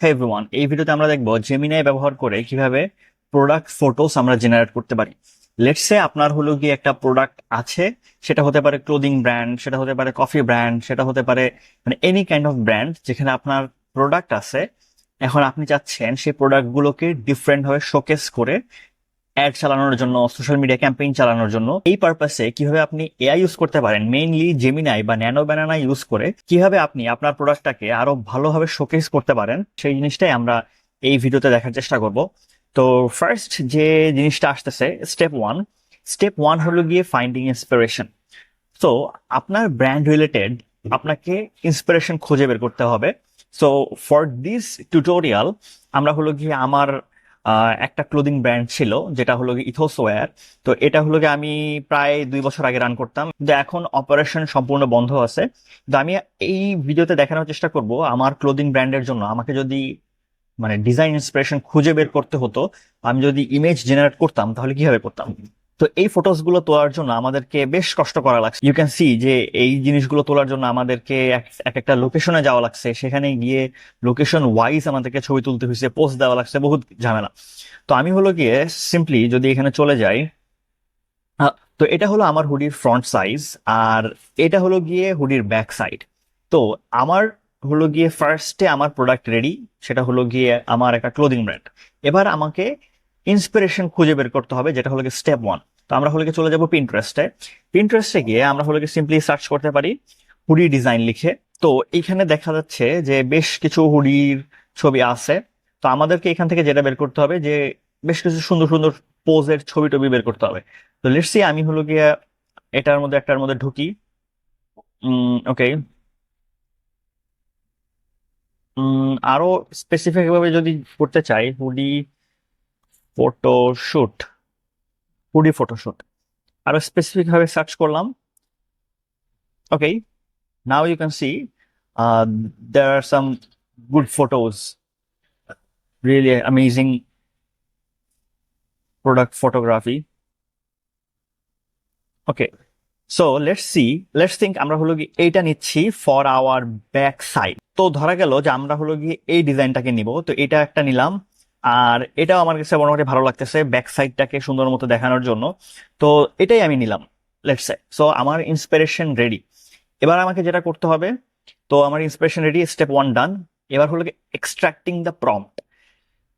Everyone এই ভিডিওতে আমরা দেখব জেমিনাই ব্যবহার করে কীভাবে প্রোডাক্ট ফটোস আমরা জেনারেট করতে পারি। লেটসে আপনার হলো গিয়ে একটা প্রোডাক্ট আছে, সেটা হতে পারে ক্লোদিং ব্র্যান্ড সেটা হতে পারে কফি ব্র্যান্ড সেটা হতে পারে মানে এনি কাইন্ড অফ ব্র্যান্ড যেখানে আপনার প্রোডাক্ট আছে। এখন আপনি চাচ্ছেন সেই প্রোডাক্টগুলোকে ডিফারেন্ট ভাবে শোকেস করে অ্যাড চালানোর জন্য সোশ্যাল মিডিয়া ক্যাম্পেইন চালানোর জন্য, এই পারপাসে কীভাবে আপনি এআই ইউজ করতে পারেন মেইনলি জেমিনাই বা ন্যানো ব্যানানা ইউজ করে, কীভাবে আপনি আপনার প্রোডাক্টটাকে আরও ভালোভাবে শোকেস করতে পারেন, সেই জিনিসটাই আমরা এই ভিডিওতে দেখার চেষ্টা করব। তো ফার্স্ট যে জিনিসটা আসতেছে স্টেপ ওয়ান স্টেপ ওয়ান হলো গিয়ে ফাইন্ডিং ইন্সপিরেশন তো আপনার ব্র্যান্ড রিলেটেড আপনাকে ইন্সপিরেশন খুঁজে বের করতে হবে। সো ফর দিস টিউটোরিয়াল আমরা হলো গিয়ে আমার একটা ক্লোদিং ব্র্যান্ড ছিল, যেটা হলো ইথোসোয়ার তো এটা হলো গিয়ে আমি প্রায় দুই বছর আগে রান করতাম। কিন্তু এখন অপারেশন সম্পূর্ণ বন্ধ আছে। তো আমি এই ভিডিওতে দেখানোর চেষ্টা করব আমার ক্লোদিং ব্র্যান্ডের জন্য। আমাকে যদি মানে ডিজাইন ইন্সপিরেশন খুঁজে বের করতে হতো, আমি যদি ইমেজ জেনারেট করতাম, তাহলে কীভাবে করতাম? তো এই ফটোসগুলো তোলার জন্য আমাদেরকে বেশ কষ্ট করা লাগছে। ইউ ক্যান সি যে এই জিনিসগুলো তোলার জন্য আমাদেরকে এক এক একটা লোকেশনে যাওয়া লাগছে। সেখানে গিয়ে লোকেশন ওয়াইজ আমাদেরকে ছবি তুলতে হয়েছে পোস্ট দেওয়া লাগছে, বহুত ঝামেলা। তো আমি হলো গিয়ে সিম্পলি যদি এখানে চলে যাই তো এটা হলো আমার হুডির ফ্রন্ট সাইজ আর এটা হলো গিয়ে হুডির ব্যাক সাইড তো আমার হলো গিয়ে ফার্স্টে আমার প্রোডাক্ট রেডি সেটা হলো গিয়ে আমার একটা ক্লোদিং ব্র্যান্ড এবার আমাকে ইন্সপিরেশন খুঁজে বের করতে হবে, যেটা হলো স্টেপ ওয়ান তো আমরা হলো চলে যাব পিন্টারেস্টে পিন্টারেস্টে গিয়ে আমরা হলো সিম্পলি সার্চ করতে পারি হুডি ডিজাইন লিখে। তো এইখানে দেখা যাচ্ছে যে বেশ কিছু হুডির ছবি আছে। তো আমাদেরকে এখান থেকে যেটা বের করতে হবে যে বেশ কিছু সুন্দর সুন্দর পোজের ছবি টবি বের করতে হবে। তো লেটস আমি হলো গিয়ে এটার মধ্যে একটার মধ্যে ঢুকি। ওকে আরও স্পেসিফিক ভাবে যদি করতে চাই হুডি ফটোশুট হুডি ফটোশুট আরও স্পেসিফিক ভাবে সার্চ করলাম। Okay now you can see there are some good photos, really amazing product photography. Okay, so let's see, let's think আমরা হলো গিয়ে এইটা নিচ্ছি ফর আওয়ার ব্যাক সাইড তো ধরা গেল যে আমরা হলো গিয়ে এই ডিজাইনটাকে নিব, তো এটা একটা নিলাম। আর এটাও আমার কাছে মোটামুটি ভালো লাগতেছে ব্যাক সাইডটাকে সুন্দর মতো দেখানোর জন্য। তো এটাই আমি নিলাম লেটস সে সো আমার ইন্সপিরেশন রেডি এবার আমাকে যেটা করতে হবে, তো আমার inspiration ready step one done এবার হলো এক্সট্রাক্টিং দ্য প্রম্পট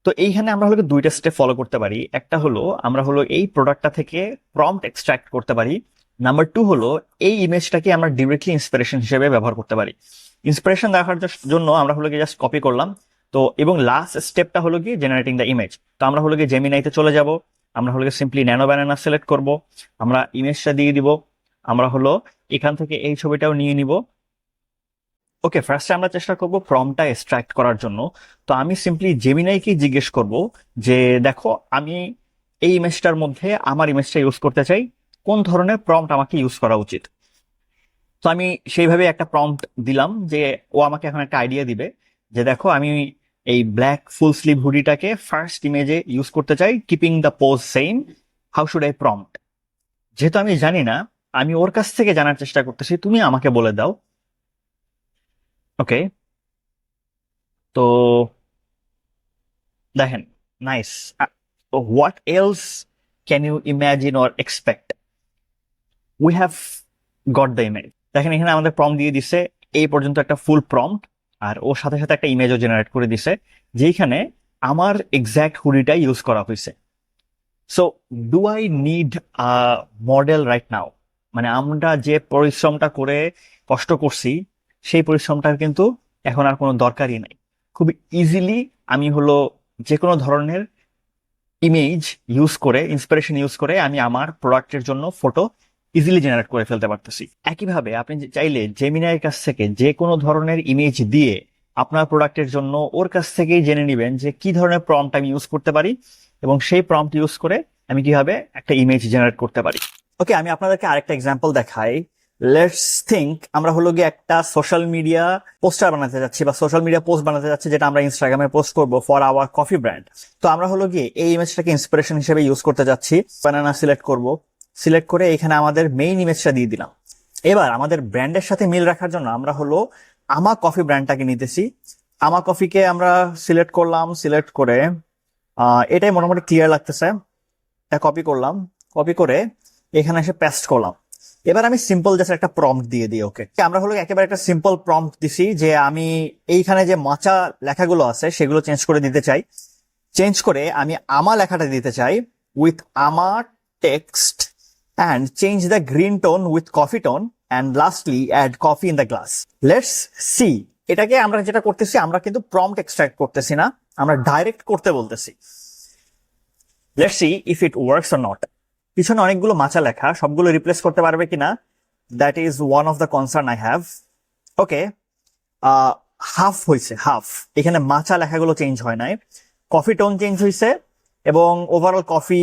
তো এইখানে আমরা হলো দুইটা স্টেপ ফলো করতে পারি। একটা হলো আমরা হলো এই প্রোডাক্টটা থেকে প্রম্পট এক্সট্রাক্ট করতে পারি। নাম্বার টু হলো এই ইমেজটাকে আমরা ডিরেক্টলি ইন্সপিরেশন হিসেবে ব্যবহার করতে পারি। ইন্সপিরেশন দেখার জন্য আমরা হলো জাস্ট কপি করলাম। তো এবং লাস্ট স্টেপটা হলো গিয়ে জেনারেটিং দ্য ইমেজ তো আমরা হলো গিয়ে জেমিনাইতে চলে যাব, আমরা হলো সিম্পলি ন্যানো ব্যানানা সিলেক্ট করব, আমরা ইমেজটা দিয়ে দিব, আমরা হলো এখান থেকে এই ছবিটাও নিয়ে নিব। ওকে ফার্স্টে আমরা চেষ্টা করব প্রমটা এক্সট্রাক্ট করার জন্য। তো আমি সিম্পলি জেমিনাইকে জিজ্ঞেস করব যে, দেখো, আমি এই ইমেজটার মধ্যে আমার ইমেজটা ইউজ করতে চাই, কোন ধরনের প্রম্পট আমাকে ইউজ করা উচিত? তো আমি সেইভাবে একটা প্রম্পট দিলাম যে, ও আমাকে এখন একটা আইডিয়া দিবে যে, দেখো, আমি এই ব্ল্যাক ফুল স্লিভ হুডিটাকে ফার্স্ট ইমেজে ইউজ করতে চাই keeping the pose same how should I prompt যেহেতু আমি জানি না, আমি ওর কাছ থেকে জানার চেষ্টা করতেছি, তুমি আমাকে বলে দাও। ওকে তো দেখেন nice what else can you imagine or expect we have got the image দেখেন, এখানে আমাদের প্রম দিয়ে দিছে, এই পর্যন্ত একটা ফুল প্রম্পট আর ওর সাথে সাথে একটা ইমেজও জেনারেট করে দিছে যেখানে আমার এক্সাক্ট হুডিটা ইউজ করা হয়েছে so do I need a model right now মানে আমরা যে পরিশ্রমটা করে কষ্ট করছি, সেই পরিশ্রমটার কিন্তু এখন আর কোনো দরকারই নাই। খুব ইজিলি আমি হলো যে কোনো ধরনের ইমেজ ইউজ করে ইন্সপিরেশন ইউজ করে আমি আমার প্রোডাক্টের জন্য ফটো ইজিলি জেনারেট করে ফেলতে পারতেছি। একইভাবে আপনি চাইলে জেমিনাইয়ের কাছ থেকে যে কোনো ধরনের ইমেজ দিয়ে আপনার প্রোডাক্টের জন্য ওর কাছ থেকেই জেনে নেবেন যে কি ধরনের প্রম্পট আমি ইউজ করতে পারি এবং সেই প্রম্পট ইউজ করে আমি কীভাবে একটা ইমেজ জেনারেট করতে পারি। ওকে আমি আপনাদেরকে আরেকটা এক্সাম্পল দেখাই। লেটস থিঙ্ক আমরা হলো গিয়ে একটা সোশ্যাল মিডিয়া পোস্টার বানাতে যাচ্ছি বা সোশ্যাল মিডিয়া পোস্ট বানাতে যাচ্ছি যেটা আমরা ইনস্টাগ্রামে পোস্ট করব ফর আওয়ার কফি ব্র্যান্ড তো আমরা হলো গিয়ে এই ইমেজটাকে ইন্সপিরেশন হিসেবে ইউজ করতে যাচ্ছি। বানানা সিলেক্ট করব। সিলেক্ট করে এখানে আমাদের মেইন ইমেজটা দিয়ে দিলাম। এবার আমাদের ব্র্যান্ডের সাথে মিল রাখার জন্য আমরা হলো আমা কফি ব্র্যান্ডটাকে নিতেছি। আমা কফিকে আমরা সিলেক্ট করলাম সিলেক্ট করে এটাই মোটামুটি ক্লিয়ার লাগতেছে। এটা কপি করলাম। কপি করে এখানে এসে পেস্ট করলাম। এবার আমি সিম্পল জাস্ট একটা প্রম্পট দিয়ে দিই ওকে আমরা হলো একেবারে একটা সিম্পল প্রম্পট দিছি যে আমি এইখানে যে মাচা লেখাগুলো আছে সেগুলো চেঞ্জ করে দিতে চাই। চেঞ্জ করে আমি আমা লেখাটা দিতে চাই উইথ আমা text and change the green tone with coffee tone and lastly add coffee in the glass let's see এটাকে আমরা যেটা করতেছি, আমরা কিন্তু প্রম্পট এক্সট্রাক্ট করতেছি না, আমরা ডাইরেক্ট করতে বলতেছি। Let's see if it works or not পিছনে অনেকগুলো মাচা লেখা, সবগুলো রিপ্লেস করতে পারবে কিনা? That is one of the concern I have okay half হয়েছে হাফ এখানে মাচা লেখাগুলো চেঞ্জ হয় নাই। কফি টোন চেঞ্জ হয়েছে এবং ওভারঅল কফি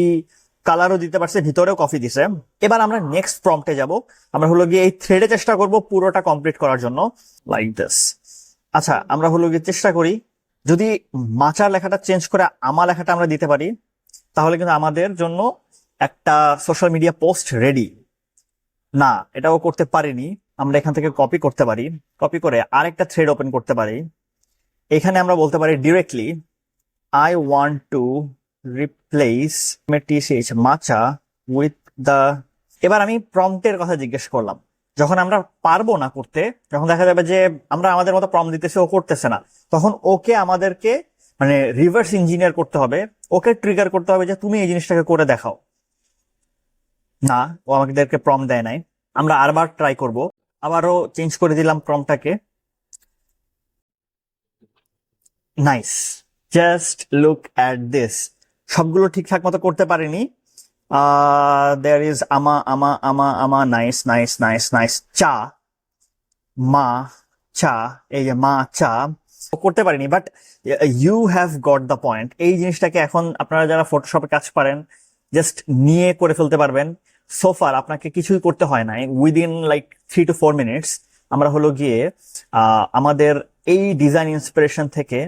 কালারও দিতে পারছে, ভিতরেও কফি দিছে। এবার আমরা নেক্সট প্রম্পটে যাব। আমরা হলো গিয়ে এই থ্রেডে চেষ্টা করব পুরোটা কমপ্লিট করার জন্য। লাইক দিস আচ্ছা আমরা হলো গিয়ে চেষ্টা করি, যদি মাচার লেখাটা চেঞ্জ করে আমা লেখাটা আমরা দিতে পারি, তাহলে কিন্তু আমাদের জন্য একটা সোশ্যাল মিডিয়া পোস্ট রেডি না, এটাও করতে পারিনি। আমরা এখান থেকে কপি করতে পারি। কপি করে আরেকটা থ্রেড ওপেন করতে পারি। এখানে আমরা বলতে পারি directly I want to replace T C H match with the এবার আমি প্রম্পটের কথা জিজ্ঞেস করলাম। যখন আমরা পারব না করতে, যখন দেখা যাবে যে আমরা আমাদের মতো প্রম দিতেছি, ও করতেছে না, তখন ওকে আমাদেরকে মানে রিভার্স ইঞ্জিনিয়ার করতে হবে, ওকে ট্রিগার করতে হবে যে তুমি এই জিনিসটাকে করে দেখাও। না, ও আমাদেরকে প্রম দেয় নাই। আমরা আরবার ট্রাই করব। আবারও চেঞ্জ করে দিলাম প্রমটাকে nice just look at this সবগুলো ঠিকঠাক মতো করতে পারিনি। দেয়ার ইজ আমা আমা আমা আমা নাইস নাইস নাইস নাইস চা, মা, চা, এই যে মা, চা, করতে পারিনি। But you have got the point এই জিনিসটাকে এখন আপনারা যারা ফটোশপে কাজ পারেন জাস্ট নিয়ে করে ফেলতে পারবেন। সোফার আপনাকে কিছুই করতে হয় নাই। Within like three to four minutes আমরা হলো গিয়ে আমাদের এই ডিজাইন ইন্সপিরেশন থেকে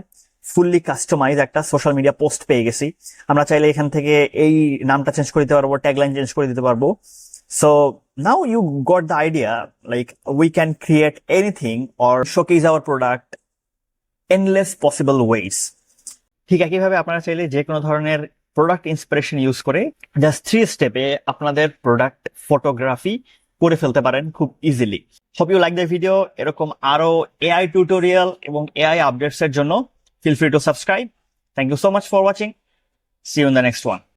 ফুললি কাস্টমাইজ একটা সোশ্যাল মিডিয়া পোস্ট পেয়ে গেছি। আমরা চাইলে এখান থেকে এই নামটা চেঞ্জ করে দিতে পারব ট্যাগলাইন চেঞ্জ করে দিতে পারব। So now you got the idea like we can create anything or showcase our product endless possible ways ঠিক একইভাবে আপনারা চাইলে যে কোনো ধরনের প্রোডাক্ট ইন্সপিরেশন ইউজ করে জাস্ট থ্রি স্টেপে আপনাদের প্রোডাক্ট ফটোগ্রাফি করে ফেলতে পারেন খুব easily hope you like the video এরকম আরও এআই টিউটোরিয়াল এবং এআই আপডেটস এর জন্য Feel free to subscribe. Thank you so much for watching. See you in the next one.